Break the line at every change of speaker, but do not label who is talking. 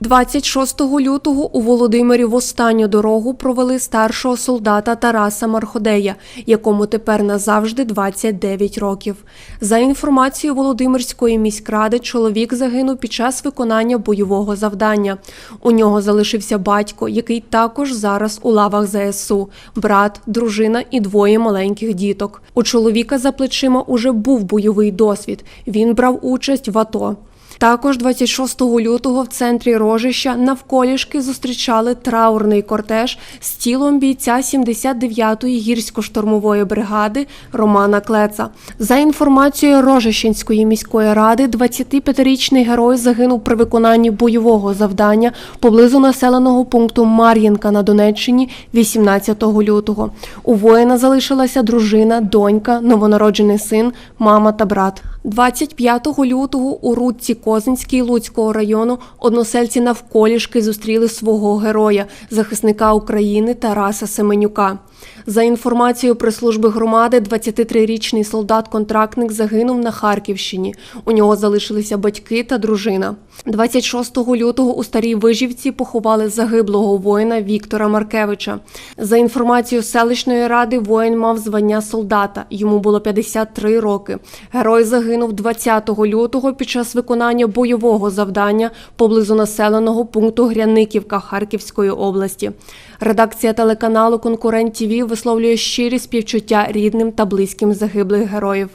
26 лютого у Володимирі в останню дорогу провели старшого солдата Тараса Марходея, якому тепер назавжди 29 років. За інформацією Володимирської міськради, чоловік загинув під час виконання бойового завдання. У нього залишився батько, який також зараз у лавах ЗСУ, брат, дружина і двоє маленьких діток. У чоловіка за плечима уже був бойовий досвід. Він брав участь в АТО. Також 26 лютого в центрі Рожища навколішки зустрічали траурний кортеж з тілом бійця 79-ї гірсько-штурмової бригади Романа Клеца. За інформацією Рожищенської міської ради, 25-річний герой загинув при виконанні бойового завдання поблизу населеного пункту Мар'їнка на Донеччині 18 лютого. У воїна залишилася дружина, донька, новонароджений син, мама та брат. 25 лютого у Рудці Козинській Луцького району односельці навколішки зустріли свого героя, захисника України Тараса Семенюка. За інформацією прес-служби громади, 23-річний солдат-контрактник загинув на Харківщині. У нього залишилися батьки та дружина. 26 лютого у Старій Вижівці поховали загиблого воїна Віктора Маркевича. За інформацією селищної ради, воїн мав звання солдата. Йому було 53 роки. Герой загинув 20 лютого під час виконання бойового завдання поблизу населеного пункту Гряниківка Харківської області. Редакція телеканалу Конкурент ТІВІ висловлює щирі співчуття рідним та близьким загиблих героїв.